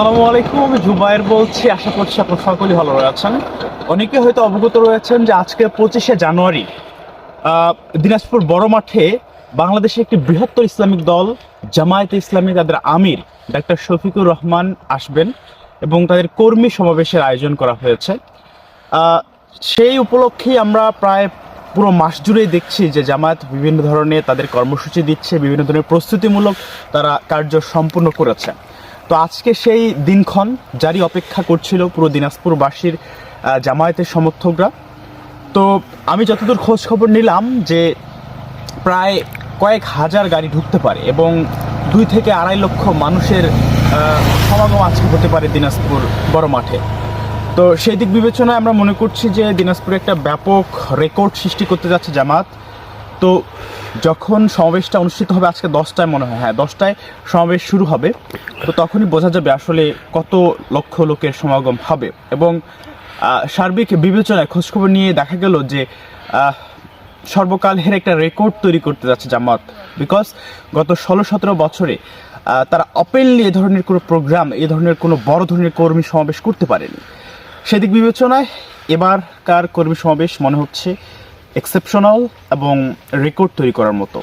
আসসালামু আলাইকুম আমি জুবায়ের বলছি, আশা করছি আপনার সকলেই ভালো রয়েছেন। অনেকে হয়তো অবগত রয়েছেন যে আজকে পঁচিশে জানুয়ারি দিনাজপুর বড় মাঠে বাংলাদেশের একটি বৃহত্তর ইসলামিক দল, জামায়াতে ইসলামী তাদের আমির ডাক্তার শফিকুর রহমান আসবেন এবং তাদের কর্মী সমাবেশের আয়োজন করা হয়েছে। সেই উপলক্ষেই আমরা প্রায় পুরো মাস জুড়েই দেখছি যে জামায়াত বিভিন্ন ধরনের তাদের কর্মসূচি দিচ্ছে, বিভিন্ন ধরনের প্রস্তুতিমূলক তারা কার্য সম্পূর্ণ করেছে। তো আজকে সেই দিনক্ষণ যারই অপেক্ষা করছিল পুরো দিনাজপুরবাসীর জামায়াতের সমর্থকরা। তো আমি যতদূর খোঁজ খবর নিলাম যে প্রায় কয়েক হাজার গাড়ি ঢুকতে পারে এবং দুই থেকে আড়াই লক্ষ মানুষের সমাগম আজকে হতে পারে দিনাজপুর বড় মাঠে। তো সেই দিক বিবেচনায় আমরা মনে করছি যে দিনাজপুরে একটা ব্যাপক রেকর্ড সৃষ্টি করতে যাচ্ছে জামাত তো যখন সমাবেশটা অনুষ্ঠিত হবে আজকে দশটায় মনে হয় হ্যাঁ দশটায় সমাবেশ শুরু হবে, তো তখনই বোঝা যাবে আসলে কত লক্ষ লোকের সমাগম হবে। এবং সার্বিক বিবেচনায় খোঁজখবর নিয়ে দেখা গেল যে সর্বকালের একটা রেকর্ড তৈরি করতে যাচ্ছে জামাত। বিকজ গত ষোলো সতেরো বছরে তারা অপেনলি এ ধরনের কোনো প্রোগ্রাম, এ ধরনের কোনো বড় ধরনের কর্মী সমাবেশ করতে পারেনি। সেদিক বিবেচনায় এবারকার কর্মী সমাবেশ মনে হচ্ছে এক্সেপশনাল এবং রেকর্ড তৈরি করার মতো।